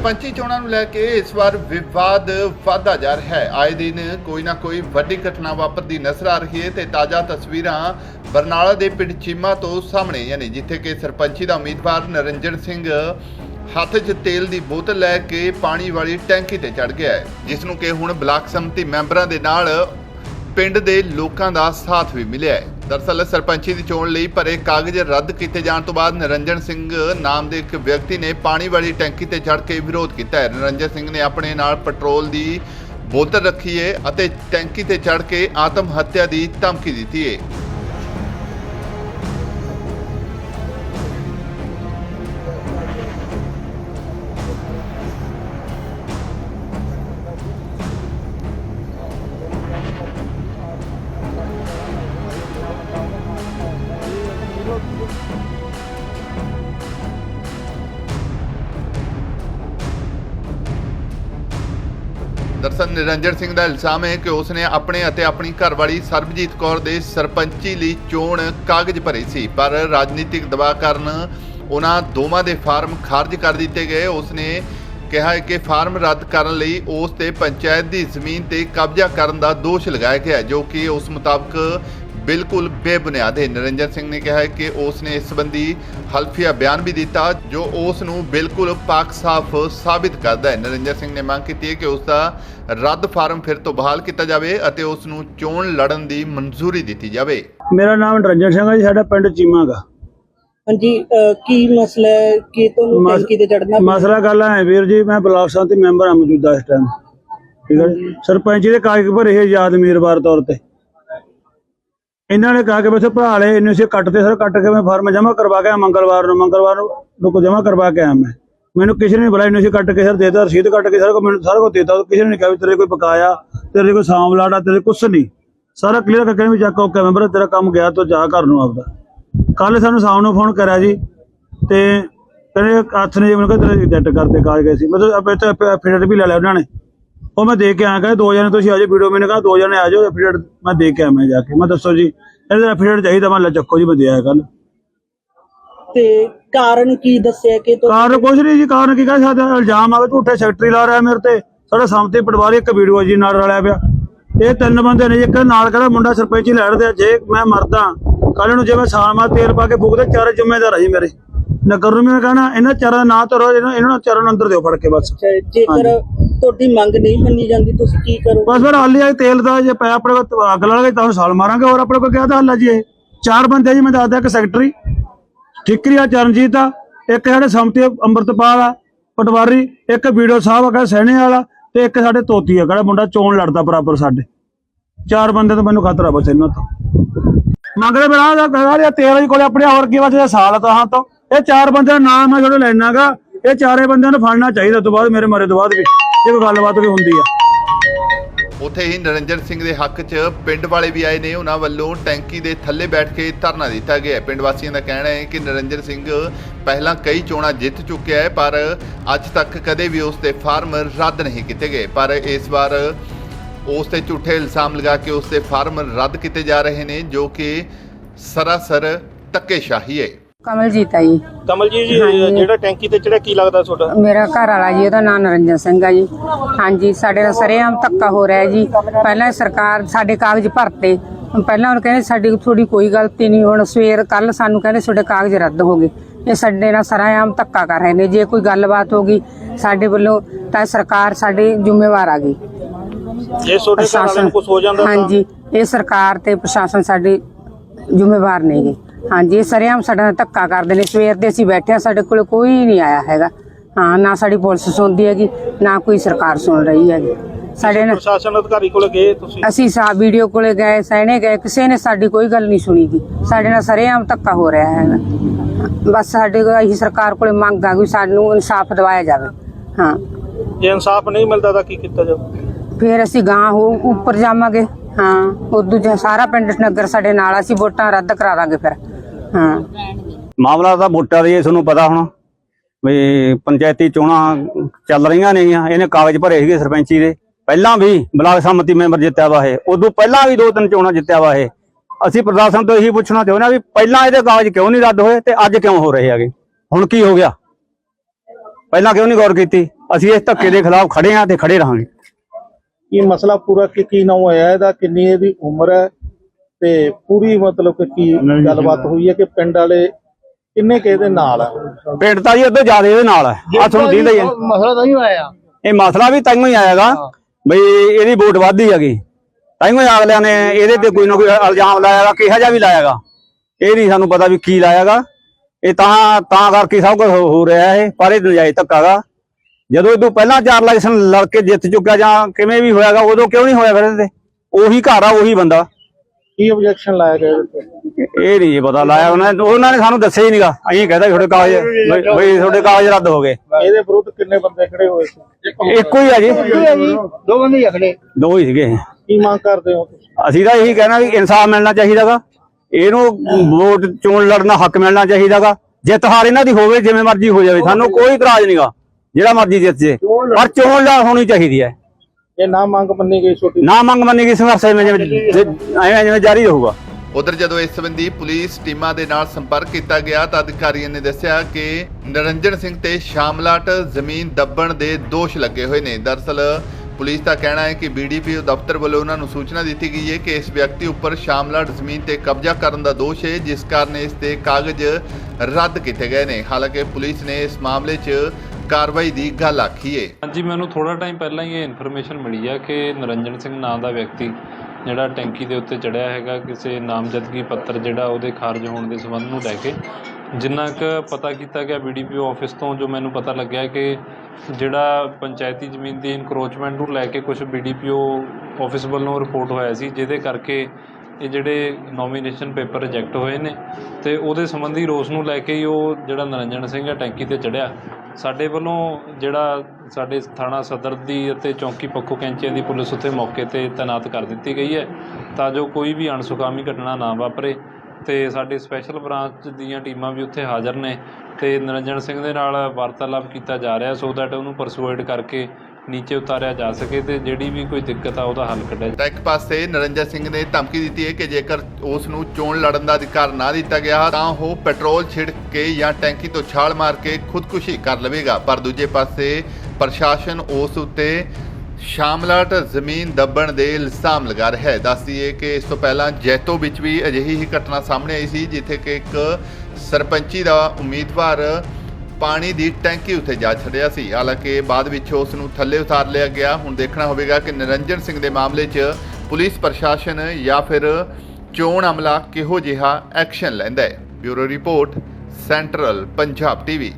ਸਰਪੰਚੀ ਚੋਣਾਂ ਨੂੰ ਲੈ ਕੇ ਇਸ ਵਾਰ ਵਿਵਾਦ ਵਧਦਾ ਜਾ ਰਿਹਾ ਹੈ। ਆਏ ਦਿਨ ਕੋਈ ਨਾ ਕੋਈ ਵੱਡੀ ਘਟਨਾ ਵਾਪਰਦੀ ਨਜ਼ਰ ਆ ਰਹੀ ਹੈ ਤੇ ਤਾਜ਼ਾ ਤਸਵੀਰਾਂ ਬਰਨਾਲਾ ਦੇ ਪਿੰਡ ਚੀਮਾ ਤੋਂ ਸਾਹਮਣੇ, ਯਾਨੀ ਜਿੱਥੇ ਕਿ ਸਰਪੰਚੀ ਦਾ ਉਮੀਦਵਾਰ ਨਰਿੰਜਨ ਸਿੰਘ ਹੱਥ 'ਚ ਤੇਲ ਦੀ ਬੋਤਲ ਲੈ ਕੇ ਪਾਣੀ ਵਾਲੀ ਟੈਂਕੀ ਤੇ ਚੜ ਗਿਆ ਹੈ, ਜਿਸ ਨੂੰ ਕਿ ਹੁਣ ਬਲਾਕ ਸੰਮਤੀ ਮੈਂਬਰਾਂ ਦੇ ਨਾਲ ਪਿੰਡ ਦੇ ਲੋਕਾਂ ਦਾ ਸਾਥ ਵੀ ਮਿਲਿਆ ਹੈ। ਦਰਅਸਲ, ਸਰਪੰਚੀ ਦੀ ਚੋਣ ਲਈ ਭਰੇ ਕਾਗਜ਼ ਰੱਦ ਕੀਤੇ ਜਾਣ ਤੋਂ ਬਾਅਦ ਨਿਰੰਜਨ ਸਿੰਘ ਨਾਮ ਦੇ ਇੱਕ ਵਿਅਕਤੀ ਨੇ ਪਾਣੀ ਵਾਲੀ ਟੈਂਕੀ ਤੇ ਚੜ੍ਹ ਕੇ ਵਿਰੋਧ ਕੀਤਾ ਹੈ। ਨਿਰੰਜਨ ਸਿੰਘ ਨੇ ਆਪਣੇ ਨਾਲ ਪੈਟਰੋਲ ਦੀ ਬੋਤਲ ਰੱਖੀ ਹੈ ਅਤੇ ਟੈਂਕੀ ਤੇ ਚੜ੍ਹ ਕੇ ਆਤਮ ਹੱਤਿਆ ਦੀ ਧਮਕੀ ਦਿੱਤੀ ਹੈ। ਦਰਅਸਲ ਨਿਰੰਜਨ ਸਿੰਘ ਦਾ ਇਲਜ਼ਾਮ ਹੈ ਕਿ ਉਸਨੇ ਆਪਣੇ ਅਤੇ ਆਪਣੀ ਘਰਵਾਲੀ ਸਰਬਜੀਤ ਕੌਰ ਦੇ ਸਰਪੰਚੀ ਲਈ ਚੋਣ ਕਾਗਜ਼ ਭਰੇ ਸੀ। ਪਰ ਰਾਜਨੀਤਿਕ ਦਬਾਅ ਕਾਰਨ ਉਹਨਾਂ ਦੋਵਾਂ ਦੇ ਫਾਰਮ ਖਾਰਜ ਕਰ ਦਿੱਤੇ ਗਏ। ਉਸਨੇ ਕਿਹਾ ਹੈ ਕਿ ਫਾਰਮ ਰੱਦ ਕਰਨ ਲਈ ਉਸ ਤੇ ਪੰਚਾਇਤ ਦੀ ਜ਼ਮੀਨ ਤੇ ਕਬਜ਼ਾ ਕਰਨ ਦਾ ਦੋਸ਼ ਲਗਾਇਆ ਗਿਆ ਜੋ ਕਿ ਉਸ ਮੁਤਾਬਕ ਬਿਲਕੁਲ ਬੇਬੁਨਿਆਦ ਹੈ। ਨਿਰੰਜਨ ਸਿੰਘ ਨੇ ਕਿਹਾ ਹੈ ਕਿ ਉਸ ਨੇ ਇਸ ਸੰਬੰਧੀ ਹਲਫੀਆ ਬਿਆਨ ਵੀ ਦਿੱਤਾ ਜੋ ਉਸ ਨੂੰ ਬਿਲਕੁਲ ਪਾਕ ਸਾਫ਼ ਸਾਬਿਤ ਕਰਦਾ ਹੈ। ਨਿਰੰਜਨ ਸਿੰਘ ਨੇ ਮੰਗ ਕੀਤੀ ਹੈ ਕਿ ਉਸ ਦਾ ਰੱਦ ਫਾਰਮ ਫਿਰ ਤੋਂ ਬਹਾਲ ਕੀਤਾ ਜਾਵੇ ਅਤੇ ਉਸ ਨੂੰ ਚੋਣ ਲੜਨ ਦੀ ਮਨਜ਼ੂਰੀ ਦਿੱਤੀ ਜਾਵੇ। ਮੇਰਾ ਨਾਮ ਨਿਰੰਜਨ ਸਿੰਘ ਹੈ ਜੀ ਸਾਡਾ ਪਿੰਡ ਚੀਮਾਗਾ। ਹਾਂਜੀ ਕੀ ਮਸਲਾ ਹੈ? ਕਿ ਤੁਹਾਨੂੰ ਟੈਂਕੀ ਤੇ ਚੜਨਾ ਮਸਲਾ ਗੱਲ ਹੈ ਵੀਰ ਜੀ ਮੈਂ ਬਲਾਕ ਸੰਮਤੀ ਮੈਂਬਰ ਹਾਂ ਮੌਜੂਦਾ ਇਸ ਟਾਈਮ ਠੀਕ ਹੈ ਜੀ। ਸਰਪੰਚੀ ਦੇ ਕਾਗਜ਼ ਭਰੇ ਹੈ ਆਜ਼ਾਦ ਉਮੀਦਵਾਰ ਤੌਰ ਤੇ। ਇਹਨਾਂ ਨੇ ਕਹਾ ਕਿ ਬਸ ਭਰਾ ਲਏ ਇਹਨੂੰ ਅਸੀਂ ਕੱਟਦੇ, ਸਰ, ਕੱਟ ਕੇ ਮੈਂ ਫਾਰਮ ਜਮ੍ਹਾਂ ਕਰਵਾ ਕੇ ਆਇਆ, ਮੰਗਲਵਾਰ ਨੂੰ ਮੰਗਲਵਾਰ ਨੂੰ ਰੁਕ ਜਮ੍ਹਾਂ ਕਰਵਾ ਕੇ ਆਇਆ ਮੈਂ। ਮੈਨੂੰ ਕਿਸੇ ਨੇ ਨਹੀਂ ਬੁਲਾਇਆ ਇਹਨੂੰ ਅਸੀਂ ਕੱਟ ਕੇ, ਸਰ ਦੇਤਾ, ਰਸੀਦ ਕੱਟ ਕੇ, ਸਰ, ਕੋ ਮੈਨੂੰ, ਸਾਰਾ ਕੁਝ ਦੇਤਾ ਕਿਸੇ ਨੇ ਕਿਹਾ ਵੀ ਤੇਰੇ ਕੋਈ ਬਕਾਇਆ, ਤੇਰੇ ਕੋਈ ਸਾਮ ਲਾੜਾ, ਤੇਰੇ ਕੁਛ ਨਹੀਂ ਸਾਰਾ ਕਲੀਅਰ ਕਰਕੇ ਵੀ ਚੱਕ ਓਕੇ ਮੈਂਬਰ ਤੇਰਾ ਕੰਮ ਗਿਆ, ਤੋ ਜਾ ਘਰ ਨੂੰ ਆਪਦਾ। ਕੱਲ ਸਾਨੂੰ ਸ਼ਾਮ ਨੂੰ ਫੋਨ ਕਰਿਆ ਜੀ, ਤੇ ਕਹਿੰਦੇ ਹੱਥ ਨੇ ਮੈਨੂੰ ਕਹਿੰਦੇ ਡੈਟ ਕਰਦੇ ਕਾਜ ਗਏ ਸੀ। ਮਤਲਬ ਆਪੇ ਤੇ ਐਫੀਡੇਟ ਵੀ ਲੈ ਲਿਆ ਉਹਨਾਂ ਨੇ। ਉਹ ਮੈਂ ਦੇ ਕੇ ਆਇਆ ਕਹਿੰਦੇ ਦੋ ਜਣੇ ਤੁਸੀਂ ਆ ਜਾਓ ਵੀਡੀਓ ਮੈਨੇ ਕਹਾ ਦੋ ਜਣੇ ਆ ਜਾਓ ਐਫੀਡੇਟ ਮੈਂ ਦੇ ਕੇ ਆਇਆ ਮੈਂ ਜਾ ਕੇ। ਮੈਂ ਦੱਸੋ ਜੀ ਇਹਦਾ ਐਫੀਡੇਟ ਚਾਹੀਦਾ ਮੈਂ ਲੈ ਚੱਕੋ ਜੀ ਮੈਂ ਦੇ ਆਇਆ ਕੱਲ ਤੇ ਕਾਰਨ ਕੀ ਦੱਸਿਆ ਕਿ ਕਾਰਨ ਕੁਛ ਨਹੀਂ ਜੀ ਕਾਰਨ ਕੀ ਕਹੇ ਸਾਡਾ ਇਲਜ਼ਾਮ ਆਵੇ ਝੂਠੇ ਸੈਕਟਰੀ ਲਾ ਰਿਹਾ ਮੇਰੇ ਤੇ। ਸਾਡਾ ਸੰਮਤੀ ਪਟਵਾਰੀ ਇੱਕ ਵੀਡੀਓ ਜੀ ਨਾਲ ਰਲਿਆ ਪਿਆ। ਇਹ ਤਿੰਨ ਬੰਦੇ ਨੇ ਇੱਕ ਨਾਲ ਕਹਿੰਦਾ ਮੁੰਡਾ ਸਰਪੰਚੀ ਲੜਦੇ ਆ ਜੇ ਮੈਂ ਮਰਦਾ ਕੱਲ ਨੂੰ ਜੇ ਮੈਂ ਸਾਲਮਾ ਤੇਲ ਪਾ ਕੇ ਫੂਕਦੇ ਚਾਰੇ ਜ਼ਿੰਮੇਦਾਰ ਆ ਜੀ ਮੇਰੇ। ਨਗਰ ਨੂੰ ਮੈਂ ਕਹਣਾ ਇਹਨਾਂ ਚਾਰਾਂ ਦਾ ਨਾਂ ਧਰੋ ਇਹਨਾਂ ਨੂੰ ਚਾਰਾਂ ਨੂੰ ਅੰਦਰ ਦਿਓ ਫੜ ਕੇ ਬਸ। ਜੇਕਰ ਤੁਹਾਡੀ ਮੰਗ ਨਹੀਂ ਮੰਨੀ ਜਾਂਦੀ, ਤੁਸੀਂ ਕੀ ਕਰੋਗੇ? ਬਸ ਫਿਰ ਹਾਲੀ ਆ ਤੇਲ ਦਾ, ਜੇ ਪਿਆ ਆਪਣੇ ਕੋਲ ਅੱਗ ਲਾ ਤਾਂ ਸਾਲ ਮਾਰਾਂਗੇ, ਹੋਰ ਆਪਣੇ ਕੋਲ ਕਿਹਾ ਤਾਂ ਹੱਲ ਜੀ ਇਹ? ਚਾਰ ਬੰਦੇ ਜੀ, ਮੈਂ ਦੱਸਦਾ ਇੱਕ ਸੈਕਟਰੀ ਠਿਕਰੀ ਚਰਨਜੀਤ ਆ, ਇੱਕ ਸਾਡੇ ਸੰਮਤੀ ਅੰਮ੍ਰਿਤਪਾਲ ਆ, ਪਟਵਾਰੀ, ਇੱਕ ਵੀਡੀਓ ਸਾਹਿਬ ਆ, ਕਹਿੰਦਾ ਸਹਿਣੇ ਵਾਲਾ, ਤੇ ਇੱਕ ਸਾਡੇ ਤੋਤੀ ਆ ਕਿਹੜਾ ਮੁੰਡਾ ਚੋਣ ਲੜਦਾ ਬਰਾਬਰ ਸਾਡੇ। ਚਾਰ ਬੰਦੇ ਤੋਂ ਮੈਨੂੰ ਖਤਰਾ ਬਸ ਇਹਨਾਂ ਤੋਂ। ਮੰਗਦੇ ਬਣਾ ਦਾ ਕਹਿੰਦਾ ਤੇਲ ਜੀ ਕੋਲੇ ਆਪਣੇ ਹੋਰ ਕੀ ਵਾਸਤੇ ਸਾਲ ਤਾਂ ਤੋਂ। ਇਹ ਚਾਰ ਬੰਦੇ ਦਾ ਨਾਮ ਮੈਂ ਤੁਹਾਨੂੰ ਲੈਣਾਗਾ, ਇਹ ਚਾਰੇ ਬੰਦਿਆਂ ਨੂੰ ਫੜਨਾ ਚਾਹੀਦਾ ਤੋਂ ਬਾਅਦ ਮੇਰੇ ਮਰੇ ਤੋਂ ਬਾਅਦ ਵੀ। ਜੇ ਕੋਈ ਗੱਲਬਾਤ ਵੀ ਹੁੰਦੀ ਆ। ਉੱਥੇ ਹੀ ਨਰਿੰਦਰ ਸਿੰਘ ਦੇ ਹੱਕ 'ਚ ਪਿੰਡ ਵਾਲੇ ਵੀ ਆਏ ਨੇ। ਉਹਨਾਂ ਵੱਲੋਂ ਟੈਂਕੀ ਦੇ ਥੱਲੇ ਬੈਠ ਕੇ ਧਰਨਾ ਦਿੱਤਾ ਗਿਆ ਹੈ। ਪਿੰਡ ਵਾਸੀਆਂ ਦਾ ਕਹਿਣਾ ਹੈ ਕਿ ਨਰਿੰਦਰ ਸਿੰਘ ਪਹਿਲਾਂ ਕਈ ਚੋਣਾਂ ਜਿੱਤ ਚੁੱਕਿਆ ਹੈ, ਪਰ ਅੱਜ ਤੱਕ ਕਦੇ ਵੀ ਉਸ ਦੇ ਫਾਰਮ ਰੱਦ ਨਹੀਂ ਕੀਤੇ ਗਏ। ਪਰ ਇਸ ਵਾਰ ਉਸ ਤੇ ਝੂਠੇ ਇਲਜ਼ਾਮ ਲਗਾ ਕੇ ਉਸ ਦੇ ਫਾਰਮ ਰੱਦ ਕੀਤੇ ਜਾ ਰਹੇ ਨੇ, ਜੋ ਕਿ ਸਰਾਸਰ ਧੱਕੇਸ਼ਾਹੀ ਹੈ। ਕਮਲਜੀਤ ਆ ਜੀ। ਕਮਲਜੀਤ ਜੀ ਜਿਹੜਾ ਟੈਂਕੀ ਤੇ ਚੜਿਆ ਕੀ ਲੱਗਦਾ ਤੁਹਾਡਾ? ਮੇਰਾ ਘਰ ਵਾਲਾ ਜੀ ਉਹਦਾ ਨਾਮ ਨਰਿੰਜਨ ਸਿੰਘ ਆ ਜੀ। ਹਾਂਜੀ ਸਾਡੇ ਨਾਲ ਸਰੇਆਮ ਧੱਕਾ ਹੋ ਰਿਹਾ ਜੀ। ਪਹਿਲਾਂ ਸਰਕਾਰ ਸਾਡੇ ਕਾਗਜ਼ ਭਰਤੇ। ਪਹਿਲਾਂ ਉਹ ਕਹਿੰਦੇ ਸਾਡੀ ਥੋੜੀ ਕੋਈ ਗਲਤੀ ਨਹੀਂ। ਹੁਣ ਸਵੇਰ ਕੱਲ ਸਾਨੂੰ ਕਹਿੰਦੇ ਤੁਹਾਡੇ ਕਾਗਜ਼ ਰੱਦ ਹੋ ਗਏ। ਇਹ ਸਾਡੇ ਨਾਲ ਸਰੇਆਮ ਧੱਕਾ ਕਰ ਰਹੇ ਨੇ। ਜੇ ਕੋਈ ਗੱਲਬਾਤ ਹੋ ਗਈ ਸਾਡੇ ਵੱਲੋਂ ਤਾਂ ਸਰਕਾਰ ਸਾਡੇ ਜ਼ਿੰਮੇਵਾਰ ਆ ਗਈ। ਜੇ ਤੁਹਾਡੇ ਘਰ ਨੂੰ ਕੁਝ ਹੋ ਜਾਂਦਾ ਤਾਂ? ਹਾਂਜੀ ਇਹ ਸਰਕਾਰ ਤੇ ਪ੍ਰਸ਼ਾਸਨ ਸਾਡੇ ਜ਼ਿੰਮੇਵਾਰ ਨੇਗੇ ਹਾਂਜੀ ਸਰੇਆਮ ਸਾਡੇ ਨਾਲ ਧੱਕਾ ਕਰਦੇ ਨੇ। ਸਵੇਰ ਦੇ ਅਸੀਂ ਬੈਠੇ ਆ ਸਾਡੇ ਕੋਲ ਕੋਈ ਨਹੀਂ ਆਇਆ ਹੈਗਾ। ਹਾਂ ਨਾ ਸਾਡੀ ਪੁਲਿਸ ਸੁਣਦੀ ਹੈਗੀ ਨਾ ਕੋਈ ਸਰਕਾਰ ਸੁਣ ਰਹੀ ਹੈਗੀ। ਸਾਡੇ ਨਾਲ ਪ੍ਰਸ਼ਾਸਨ ਅਧਿਕਾਰੀ ਕੋਲ ਗਏ ਤੁਸੀਂ? ਅਸੀਂ ਸਾ ਵੀਡੀਓ ਕੋਲੇ ਗਏ ਸਹਿਣੇ ਗਏ ਕਿਸੇ ਨੇ ਸਾਡੀ ਕੋਈ ਗੱਲ ਨਹੀਂ ਸੁਣੀਗੀ ਸਾਡੇ ਨਾਲ ਸਰੇਆਮ ਧੱਕਾ ਹੋ ਰਿਹਾ ਹੈਗਾ। ਬਸ ਸਾਡੇ ਕੋਲ ਇਹੀ ਸਰਕਾਰ ਕੋਲੇ ਮੰਗ ਆ ਵੀ ਸਾਨੂੰ ਇਨਸਾਫ ਦਿਵਾਇਆ ਜਾਵੇ। ਹਾਂ। ਜੇ ਇਨਸਾਫ ਨਹੀਂ ਮਿਲਦਾ ਤਾਂ ਕੀ ਕੀਤਾ ਜਾਵੇ? ਫਿਰ ਅਸੀਂ ਗਾਂ ਹੋ ਉੱਪਰ ਜਾਵਾਂਗੇ। ਹਾਂ ਉਹ ਦੂਜਾ ਸਾਰਾ ਪਿੰਡ ਨਗਰ ਸਾਡੇ ਨਾਲ ਅਸੀਂ ਵੋਟਾਂ ਰੱਦ ਕਰਾ ਦਾਂਗੇ ਫਿਰ। ਹਾਂ। ਮਾਮਲਾ ਤਾਂ ਵੋਟਾਂ ਦੀ ਤੁਹਾਨੂੰ ਪਤਾ ਹੁਣ। ਵੀ ਪੰਚਾਇਤੀ ਚੋਣਾਂ ਚੱਲ ਰਹੀਆਂ ਨੇਗੀਆਂ ਇਹਨੇ ਕਾਗਜ਼ ਭਰੇ ਸੀਗੇ ਸਰਪੰਚੀ ਦੇ। ਪਹਿਲਾਂ ਵੀ ਬਲਾਕ ਸੰਮਤੀ ਮੈਂਬਰ ਜਿੱਤਿਆ ਵਾ ਇਹ। ਉਦੋਂ ਪਹਿਲਾਂ ਵੀ ਦੋ ਤਿੰਨ ਚੋਣਾਂ ਜਿੱਤਿਆ ਵਾ ਇਹ। ਅਸੀਂ ਪ੍ਰਸ਼ਾਸਨ ਤੋਂ ਇਹੀ ਪੁੱਛਣਾ ਚਾਹੁੰਦੇ ਹਾਂ ਵੀ ਪਹਿਲਾਂ ਇਹਦੇ ਕਾਗਜ਼ ਕਿਉਂ ਨਹੀਂ ਰੱਦ ਹੋਏ ਤੇ ਅੱਜ ਕਿਉਂ ਹੋ ਰਹੇ ਹੈਗੇ? ਹੁਣ ਕੀ ਹੋ ਗਿਆ? ਪਹਿਲਾਂ ਕਿਉਂ ਨਹੀਂ ਗੌਰ ਕੀਤੀ? ਅਸੀਂ ਇਸ ਧੱਕੇ ਦੇ ਖਿਲਾਫ ਖੜੇ ਆ ਤੇ ਖੜੇ ਰਹਾਂਗੇ। ਕੀ ਮਸਲਾ ਪੂਰਾ ਕੀ ਕੀ ਨਾ ਹੋਇਆ? ਇਹਦਾ ਕਿੰਨੀ ਇਹਦੀ ਉਮਰ ਹੈ? ਤੇ ਪੂਰੀ ਮਤਲਬ ਕਿ ਕੀ ਗੱਲਬਾਤ ਹੋਈ ਹੈ ਕਿ ਪਿੰਡ ਵਾਲੇ ਕਿੰਨੇ ਕੇ ਦੇ ਨਾਲ ਆ? ਪਿੰਡ ਤਾਂ ਜੀ ਉਦੋਂ ਜ਼ਿਆਦਾ ਇਹਦੇ ਨਾਲ ਹੈ ਆ ਤੁਹਾਨੂੰ ਦੀਦਾ ਹੀ ਮਸਲਾ ਤਾਂ ਨਹੀਂ ਆਇਆ। ਇਹ ਮਸਲਾ ਵੀ ਤਾਈਓ ਹੀ ਆਏਗਾ ਬਈ ਇਹਦੀ ਵੋਟ ਵੱਧਦੀ ਹੈਗੀ। ਤਾਈਓ ਹੀ ਅਗਲਿਆਂ ਨੇ ਇਹਦੇ ਤੇ ਕੋਈ ਨਾ ਕੋਈ ਇਲਜ਼ਾਮ ਲਾਇਆਗਾ ਕਿਹਾ ਜਾ ਵੀ ਲਾਇਆਗਾ। ਇਹ ਨਹੀਂ ਸਾਨੂੰ ਪਤਾ ਵੀ ਕੀ ਲਾਇਆਗਾ। ਇਹ ਤਾਂ ਤਾਂ ਕਰਕੇ ਸਭ ਕੁਝ ਹੋ ਹੋ ਰਿਹਾ ਹੈ ਪਰ ਇਹ ਨਜਾਇਜ਼ ਧੱਕਾ ਗਾ ਜਦੋਂ ਇਹ ਤੋਂ ਪਹਿਲਾਂ ਚਾਰ ਇਲੈਕਸ਼ਨ ਲੜ ਕੇ ਜਿੱਤ ਚੁੱਕਿਆ ਜਾਂ ਕਿਵੇਂ ਵੀ ਹੋਇਆਗਾ ਉਦੋਂ ਕਿਉਂ ਨਹੀਂ ਹੋਇਆ ਫਿਰ ਇਹਦੇ ਤੇ? ਉਹੀ ਘਰ ਆ ਉਹੀ ਬੰਦਾ। ਕੀ ਆਬਜੈਕਸ਼ਨ ਲਾਇਆ ਗਿਆ ਇਹਦੇ ਤੇ ਇਹ ਨਹੀਂ ਜੀ ਪਤਾ ਲਾਇਆ ਉਹਨਾਂ ਨੇ ਉਹਨਾਂ ਨੇ ਸਾਨੂੰ ਦੱਸਿਆ ਹੀ ਨਹੀਂਗਾ ਅਸੀਂ ਕਹਿੰਦਾ ਤੁਹਾਡੇ ਕਾਗਜ਼ ਬਈ- ਬਈ ਤੁਹਾਡੇ ਕਾਗਜ਼ ਰੱਦ ਹੋ ਗਏ। ਇਹਦੇ ਵਿਰੁੱਧ ਕਿੰਨੇ ਬੰਦੇ ਖੜੇ ਹੋਏ ਸੀ? ਇੱਕੋ ਹੀ ਆ ਜੀ। ਦੋ ਬੰਦੇ ਅਖੜੇ ਦੋ ਹੀ ਸੀਗੇ। ਕੀ ਮੰਗ ਕਰਦੇ ਹੋ ਤੁਸੀਂ? ਅਸੀਂ ਤਾਂ ਇਹੀ ਕਹਿਣਾ ਵੀ ਇਨਸਾਫ ਮਿਲਣਾ ਚਾਹੀਦਾਗਾ ਇਹਨੂੰ ਵੋਟ ਚੋਣ ਲੜਨਾ ਹੱਕ ਮਿਲਣਾ ਚਾਹੀਦਾਗਾ ਜਿੱਤ ਹਾਰ ਇਹਨਾਂ ਦੀ ਹੋਵੇ ਜਿਵੇਂ ਮਰਜ਼ੀ ਹੋ ਜਾਵੇ। ਸਾਨੂੰ ਕੋਈ ਇਤਰਾਜ਼ ਨਹੀਂਗਾ ਜਿਹੜਾ ਮਰਜ਼ੀ ਜਿੱਤ ਜੇ। ਪਰ ਚੋਣ ਲੜ ਹੋਣੀ ਚਾਹੀਦੀ ਹੈ। ਇਹ ਨਾ ਮੰਗ ਮੰਨੀ ਗਈ ਛੋਟੀ ਨਾ ਮੰਗ ਮੰਨੀ ਗਈ ਸੰਘਰਸ਼ ਐਵੇਂ ਜਿਵੇਂ ਐਵੇਂ ਜਿਵੇਂ ਜਾਰੀ ਰਹੂਗਾ। ਉਧਰ ਜਦੋਂ ਇਸ ਸੰਬੰਧੀ ਪੁਲਿਸ ਟੀਮਾਂ ਦੇ ਨਾਲ ਸੰਪਰਕ ਕੀਤਾ ਗਿਆ ਤਾਂ ਅਧਿਕਾਰੀਆਂ ਨੇ ਦੱਸਿਆ ਕਿ ਨਰਿੰਜਨ ਸਿੰਘ ਤੇ ਸ਼ਾਮਲਾਟ ਜ਼ਮੀਨ ਦੱਬਣ ਦੇ ਦੋਸ਼ ਲੱਗੇ ਹੋਏ ਨੇ। ਦਰਸਲ ਪੁਲਿਸ ਦਾ ਕਹਿਣਾ ਹੈ ਕਿ ਬੀਡੀਪੀਓ ਦਫ਼ਤਰ ਵੱਲੋਂ ਉਹਨਾਂ ਨੂੰ ਸੂਚਨਾ ਦਿੱਤੀ ਗਈ ਹੈ ਕਿ ਇਸ ਵਿਅਕਤੀ ਉੱਪਰ ਸ਼ਾਮਲਾਟ ਜ਼ਮੀਨ ਤੇ ਕਬਜ਼ਾ ਕਰਨ ਦਾ ਦੋਸ਼ ਹੈ ਜਿਸ ਕਾਰਨ ਇਸ ਦੇ ਕਾਗਜ਼ ਰੱਦ ਕੀਤੇ ਗਏ ਨੇ। ਹਾਲਾਂਕਿ ਪੁਲਿਸ ਨੇ ਇਸ ਮਾਮਲੇ 'ਚ ਕਾਰਵਾਈ ਦੀ ਗੱਲ ਆਖੀ ਹੈ ਹਾਂਜੀ, ਮੈਨੂੰ ਥੋੜਾ ਟਾਈਮ ਪਹਿਲਾਂ ਹੀ ਇਹ ਇਨਫੋਰਮੇਸ਼ਨ ਮਿਲੀ ਆ ਕਿ ਨਰਿੰਜਨ ਸਿੰਘ ਨਾਂ ਦਾ ਵਿਅਕਤੀ ਜਿਹੜਾ ਟੈਂਕੀ ਦੇ ਉੱਤੇ ਚੜਿਆ ਹੈਗਾ, ਕਿਸੇ ਨਾਮਜ਼ਦਗੀ ਪੱਤਰ ਜਿਹੜਾ ਉਹਦੇ ਖਾਰਜ ਹੋਣ ਦੇ ਸੰਬੰਧ ਨੂੰ ਲੈ ਕੇ। ਜਿੰਨਾ ਕੁ ਪਤਾ ਕੀਤਾ ਗਿਆ ਬੀਡੀਪੀਓ ਆਫਿਸ ਤੋਂ, ਜੋ ਮੈਨੂੰ ਪਤਾ ਲੱਗਿਆ ਕਿ ਜਿਹੜਾ ਪੰਚਾਇਤੀ ਜ਼ਮੀਨ ਦੀ ਇਨਕਰੋਚਮੈਂਟ ਨੂੰ ਲੈ ਕੇ ਕੁਝ ਬੀਡੀਪੀਓ ਆਫਿਸ ਵੱਲੋਂ ਰਿਪੋਰਟ ਹੋਇਆ ਸੀ, ਜਿਹਦੇ ਕਰਕੇ ਇਹ ਜਿਹੜੇ ਨੋਮੀਨੇਸ਼ਨ ਪੇਪਰ ਰਿਜੈਕਟ ਹੋਏ ਨੇ ਤੇ ਉਹਦੇ ਸੰਬੰਧੀ ਰੋਸ ਨੂੰ ਲੈ ਕੇ ਹੀ ਉਹ ਜਿਹੜਾ ਨਰਿੰਜਨ ਸਿੰਘ ਹੈ ਟੈਂਕੀ ਤੇ ਚੜਿਆ। ਸਾਡੇ ਵੱਲੋਂ ਜਿਹੜਾ ਸਾਡੇ ਥਾਣਾ ਸਦਰ ਦੀ ਅਤੇ ਚੌਂਕੀ ਪੱਖੋ ਕੈਂਚੀਆਂ ਦੀ ਪੁਲਿਸ ਉੱਥੇ ਮੌਕੇ ਤੇ ਤਾਇਨਾਤ ਕਰ ਦਿੱਤੀ ਗਈ ਹੈ ਤਾਂ ਜੋ ਕੋਈ ਵੀ ਅਣਸੁਖਾਮੀ ਘਟਨਾ ਨਾ ਵਾਪਰੇ ਤੇ ਸਾਡੇ ਸਪੈਸ਼ਲ ਬ੍ਰਾਂਚ ਦੀਆਂ ਟੀਮਾਂ ਵੀ ਉੱਥੇ ਹਾਜ਼ਰ ਨੇ ਤੇ ਨਰਿੰਜਨ ਸਿੰਘ ਦੇ ਨਾਲ ਵਾਰਤਾਲਾਪ ਕੀਤਾ ਜਾ ਰਿਹਾ ਸੋ ਦੈਟ ਉਹਨੂੰ ਪਰਸੂਏਡ ਕਰਕੇ ਨੀਚੇ ਉਤਾਰਿਆ ਜਾ ਸਕੇ ਤੇ ਜਿਹੜੀ ਵੀ ਕੋਈ ਦਿੱਕਤ ਆ ਉਹਦਾ ਹੱਲ ਕੱਢਿਆ ਤਾਂ ਇੱਕ ਪਾਸੇ ਨਰਿੰਦਰ ਸਿੰਘ ਨੇ ਧਮਕੀ ਦਿੱਤੀ ਹੈ ਕਿ ਜੇਕਰ ਉਸ ਨੂੰ ਚੋਣ ਲੜਨ ਦਾ ਅਧਿਕਾਰ ਨਾ ਦਿੱਤਾ ਗਿਆ ਤਾਂ ਉਹ ਪੈਟਰੋਲ ਛਿੜਕ ਕੇ ਜਾਂ ਟੈਂਕੀ ਤੋਂ ਛਾਲ ਮਾਰ ਕੇ ਖੁਦਕੁਸ਼ੀ ਕਰ ਲਵੇਗਾ। ਪਰ ਦੂਜੇ ਪਾਸੇ ਪ੍ਰਸ਼ਾਸਨ ਉਸ ਉੱਤੇ ਸ਼ਾਮਲਾਟ ਜ਼ਮੀਨ ਦੱਬਣ ਦੇ ਇਲਜ਼ਾਮ ਲਗਾ ਰਿਹਾ ਹੈ। ਦੱਸਦੀਏ ਕਿ ਇਸ ਤੋਂ ਪਹਿਲਾਂ ਜੈਤੋ ਵਿੱਚ ਵੀ ਅਜਿਹੀ ਹੀ ਘਟਨਾ ਸਾਹਮਣੇ ਆਈ ਸੀ, ਜਿੱਥੇ ਕਿ ਇੱਕ ਸਰਪੰਚੀ ਦਾ ਉਮੀਦਵਾਰ ਪਾਣੀ ਦੀ ਟੈਂਕੀ ਉੱਤੇ ਜਾ ਛੱਡਿਆ ਸੀ। ਹਾਲਾਂਕਿ ਬਾਅਦ ਵਿੱਚ ਉਸ ਨੂੰ ਥੱਲੇ ਉਤਾਰ ਲਿਆ ਗਿਆ। ਹੁਣ ਦੇਖਣਾ ਹੋਵੇਗਾ ਕਿ ਨਿਰੰਜਨ ਸਿੰਘ ਦੇ ਮਾਮਲੇ 'ਚ ਪੁਲਿਸ ਪ੍ਰਸ਼ਾਸਨ ਜਾਂ ਫਿਰ ਚੋਣ ਅਮਲਾ ਕਿਹੋ ਜਿਹਾ ਐਕਸ਼ਨ ਲੈਂਦਾ ਹੈ। Bureau report, central Punjab TV.